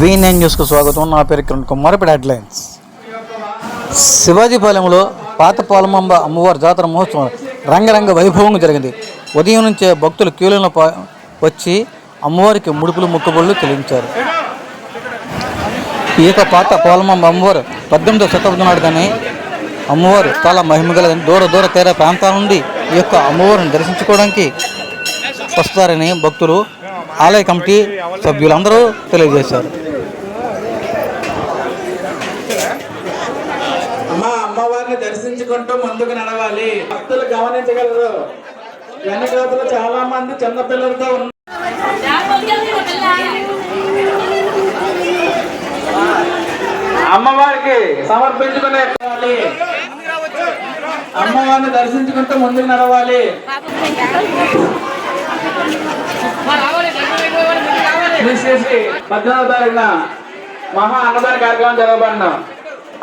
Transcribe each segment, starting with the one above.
V nine న్యూస్కు స్వాగతం. నా పేరు కిరణ్ కుమార్. ఇప్పుడు హెడ్లైన్స్. శివాజీపాలెంలో పాత పాలమాంబ అమ్మవారి జాతర మహోత్సవం రంగరంగ వైభవంగా జరిగింది. ఉదయం నుంచే భక్తులు క్యూలను వచ్చి అమ్మవారికి ముడుపులు ముక్కుబళ్ళు చెల్లించారు ఈ యొక్క పాత పాలమాంబ అమ్మవారు పద్దెనిమిదవ శతాబ్దం నాడుగానే అమ్మవారు చాలా మహిమగలదని దూర దూర తీర ప్రాంతాల నుండి ఈ యొక్క అమ్మవారిని దర్శించుకోవడానికి వస్తారని భక్తులు ఆలయ కమిటీ సభ్యులందరూ తెలియజేశారు. అమ్మ అమ్మవారిని దర్శించుకుంటూ ముందుకు నడవాలి. భక్తులు గమనించగలరు. వెనకాతలు చాలా మంది చిన్నపిల్లలతో ఉన్నారు. అమ్మవారికి సమర్పించుకునే అమ్మవారిని దర్శించుకుంటూ ముందుకు నడవాలి. తీసేసి పద్దెనిమిదో తారీఖున మహా అన్నదాన కార్యక్రమం జరగబడిన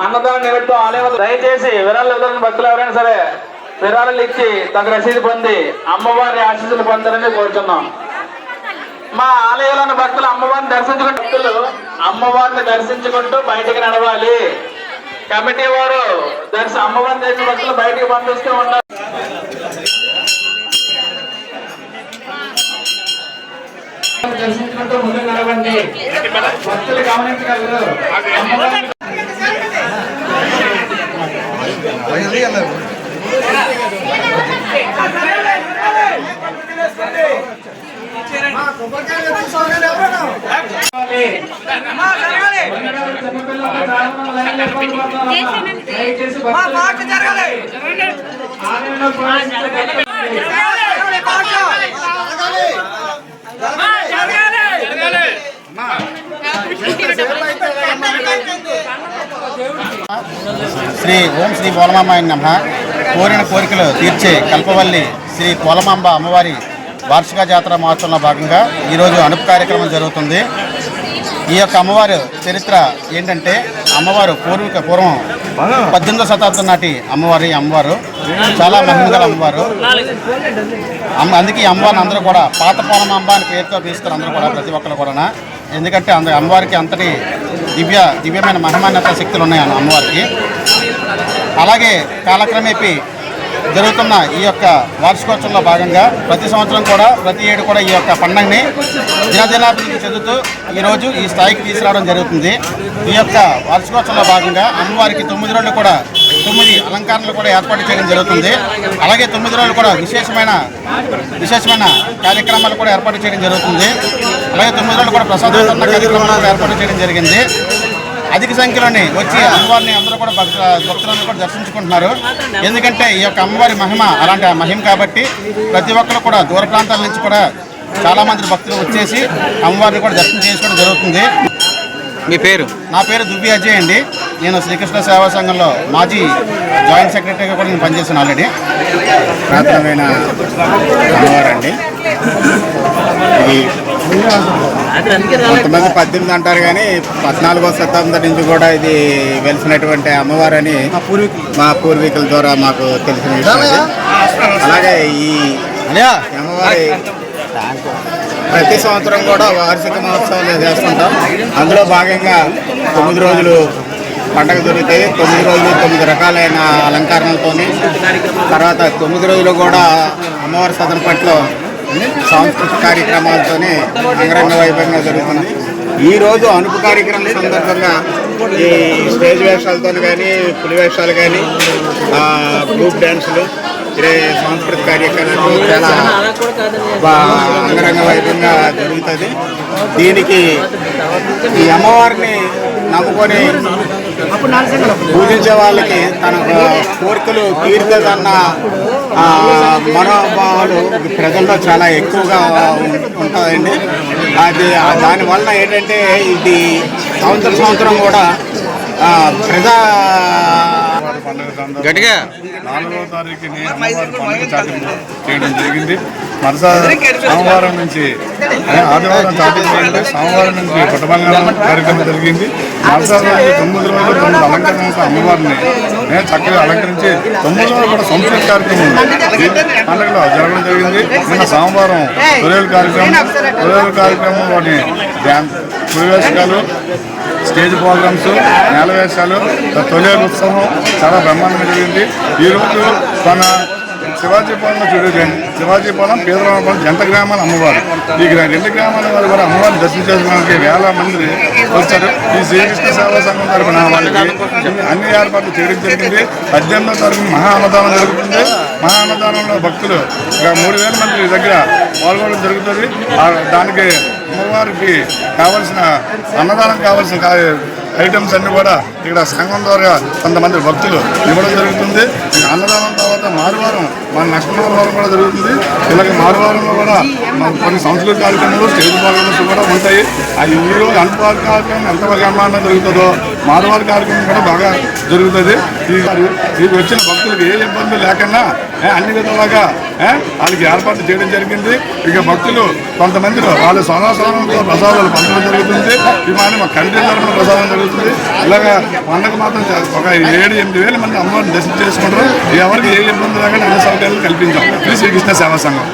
అన్నదాన నిమిత్తం ఆలయం దయచేసి విరాళాలు ఇవ్వాలని భక్తులు ఎవరైనా సరే విరాళాలు ఇచ్చి తగు రసీదు పొంది అమ్మవారి ఆశీస్సులు పొందాలని కోరుతున్నాం మా ఆలయంలోని భక్తులు అమ్మవారిని దర్శించుకుంటూ భక్తులు అమ్మవారిని దర్శించుకుంటూ బయటికి నడవాలి. కమిటీ వారు దర్శ అమ్మవారిని భక్తులు బయటికి పంపిస్తూ ఉంటారు దర్శించుకుంటూ ముందుకు నడవండి. భక్తులు గమనించగలరు. అమ్మవారిని దయచేసి భక్తులు ఆలయంలో ప్రవేశించగలరు. శ్రీ ఓం శ్రీ పోలమాంబ నమ. కోరిన కోరికలు తీర్చే కల్పవల్లి శ్రీ పోలమాంబ అమ్మవారి వార్షిక జాతర మహోత్సవంలో భాగంగా ఈరోజు అనుపు కార్యక్రమం జరుగుతుంది. ఈ యొక్క అమ్మవారు చరిత్ర ఏంటంటే అమ్మవారు పూర్వీక పూర్వం పద్దెనిమిదో శతాబ్దం నాటి అమ్మవారు ఈ అమ్మవారు. చాలా మహిమగల అమ్మవారు. అమ్మ అందుకే ఈ అమ్మవారిని అందరూ కూడా పాత అమ్మ అని పేరుతో పిలుస్తారు అందరూ కూడా ప్రతి ఒక్కరు కూడా ఎందుకంటే అంద అమ్మవారికి అంతటి దివ్య దివ్యమైన మహిమాన్యత శక్తులు ఉన్నాయి ఆ అమ్మవారికి. అలాగే కాలక్రమేపీ జరుగుతున్న ఈ యొక్క వార్షికోత్సవంలో భాగంగా ప్రతి సంవత్సరం కూడా ప్రతి ఏడు కూడా ఈ యొక్క పండుగని దినదినాభివృద్ధి చెందుతూ ఈరోజు ఈ స్థాయికి తీసుకురావడం జరుగుతుంది. ఈ యొక్క వార్షికోత్సవంలో భాగంగా అమ్మవారికి తొమ్మిది రోజులు కూడా తొమ్మిది అలంకరణలు కూడా ఏర్పాటు చేయడం జరుగుతుంది. అలాగే తొమ్మిది రోజులు కూడా విశేషమైన విశేషమైన కార్యక్రమాలు కూడా ఏర్పాటు చేయడం జరుగుతుంది. అలాగే తొమ్మిది రోజులు కూడా ప్రసాద కార్యక్రమాలు కూడా ఏర్పాటు చేయడం జరిగింది. అధిక సంఖ్యలోని వచ్చి అమ్మవారిని అందరూ కూడా భక్త భక్తులందరూ కూడా దర్శించుకుంటున్నారు. ఎందుకంటే ఈ యొక్క అమ్మవారి మహిమ అలాంటి ఆ మహిమ కాబట్టి ప్రతి ఒక్కరు కూడా దూర ప్రాంతాల నుంచి కూడా చాలా మంది భక్తులు వచ్చేసి అమ్మవారిని కూడా దర్శనం చేసుకోవడం జరుగుతుంది. మీ పేరు? నా పేరు దుబ్బి అజయ్ అండి. నేను శ్రీకృష్ణ సేవా సంఘంలో మాజీ జాయింట్ సెక్రటరీగా కూడా నేను పనిచేశాను ఆల్రెడీ. ప్రాథమికమైన అమ్మవారండి. ఇది కొంతమంది పద్దెనిమిది అంటారు కానీ పద్నాలుగో శతాబ్దం నుంచి కూడా ఇది వెలిసినటువంటి అమ్మవారని మా పూర్వీకుల. ద్వారా మాకు తెలిసిన విషయం. అలాగే ఈ అమ్మవారి ప్రతి సంవత్సరం కూడా వార్షిక మహోత్సవాలు చేస్తుంటాం. అందులో భాగంగా తొమ్మిది రోజులు పండగ దొరుకుతాయి తొమ్మిది రోజులు తొమ్మిది రకాలైన అలంకరణలతోని తర్వాత తొమ్మిది రోజులు కూడా అమ్మవారి సదన పట్ల సాంస్కృతిక కార్యక్రమాలతోనే అంగరంగ వైభవంగా జరుగుతుంది. ఈ రోజు అనుపు కార్యక్రమం సందర్భంగా ఈ స్టేజ్ వేషాలతో కానీ పులి వేషాలు కానీ గ్రూప్ డ్యాన్సులు ఇదే సాంస్కృతిక కార్యక్రమాలు చాలా అంగరంగ వైభవంగా జరుగుతుంది. దీనికి ఈ అమ్మవారిని నమ్ముకొని పూజించే వాళ్ళకి తన కోరికలు తీరుతుందన్న మనోభావాలు ప్రజల్లో చాలా ఎక్కువగా ఉంటుందండి అది దానివల్ల ఏంటంటే ఇది సంవత్సరం సంవత్సరం కూడా ప్రజా అమ్మవారి పండుగ సందర్భంగా గట్టిగా. నాలుగవ తారీఖుని అమ్మవారి పండుగ చాటింపు చేయడం జరిగింది. మరుసటి సోమవారం నుంచి ఆదివారం చాటింపు సోమవారం నుంచి పుట్టబంగారం కార్యక్రమం జరిగింది. మరుసటి రోజు తొమ్మిది రోజులు తొమ్మిది అలంకరణతో అమ్మవారిని ఏ, చక్కగా అలంకరించి తొమ్మిది రోజులు కూడా సంస్కృతి కార్యక్రమం పండుగలో జరగడం జరిగింది. నిన్న సోమవారం తొలేలు కార్యక్రమం తొలేలు కార్యక్రమంలోని డ్యాన్స్ పురివేశకాలు స్టేజ్ ప్రోగ్రామ్స్ నేలవేశాలు తొలి ఉత్సవం చాలా బ్రహ్మాండంగా జరిగింది. ఈరోజు మన శివాజీపాలెంలో చూడండి శివాజీపాలెం పేదరామపాలెం జంట గ్రామాల అమ్మవారు. ఈ రెండు గ్రామాల వారు కూడా అమ్మవారిని దర్శనం చేసుకోవడానికి వేల మంది వచ్చారు. ఈ శ్రీకృష్ణ సేవా సంఘం తరఫున వాళ్ళకి అన్ని ఏర్పాట్లు చేయడం జరిగింది. పద్దెనిమిదో తారీఖు మహా అన్నదానం జరుగుతుంది. మహా అన్నదానంలో భక్తులు మూడు వేల మంది దగ్గర పాల్గొనడం జరుగుతుంది. దానికి అమ్మవారికి కావలసిన అన్నదానం కావాల్సిన ఐటమ్స్ అన్ని కూడా ఇక్కడ సంఘం ద్వారా కొంతమంది భక్తులు ఇవ్వడం జరుగుతుంది. అన్నదానం తర్వాత మారువారం మన నెక్స్ట్ మారువారం కూడా జరుగుతుంది. ఇలాగే మారువారంలో కూడా కొన్ని సంస్కృతి కార్యక్రమాలు స్టేజ్ ప్రోగ్రామ్స్ కూడా ఉంటాయి. అవి ఈరోజు అంత కార్యక్రమం ఎంత బ్రహ్మాండం జరుగుతుందో మారువారి కార్యక్రమం కూడా బాగా జరుగుతుంది. ఈ వచ్చిన భక్తులకు ఏ ఇబ్బంది లేకుండా అన్ని విధాలుగా వాళ్ళకి ఏర్పాటు చేయడం జరిగింది. ఇక భక్తులు కొంతమంది వాళ్ళ సోనాసనంతో ప్రసాదాలు పంచడం జరుగుతుంది. ఇవన్నీ మా కంటి తరఫున ప్రసాదం జరుగుతుంది. ఇలాగా పండగ మాత్రం ఒక ఏడు ఎనిమిది వేల మంది అమ్మవారిని దర్శనం చేసుకుంటారు. ఎవరికి ఏ ఇబ్బంది లేకుండా అన్ని సౌకర్యాలు కల్పించాం. ఇది శ్రీకృష్ణ సేవా సంఘం.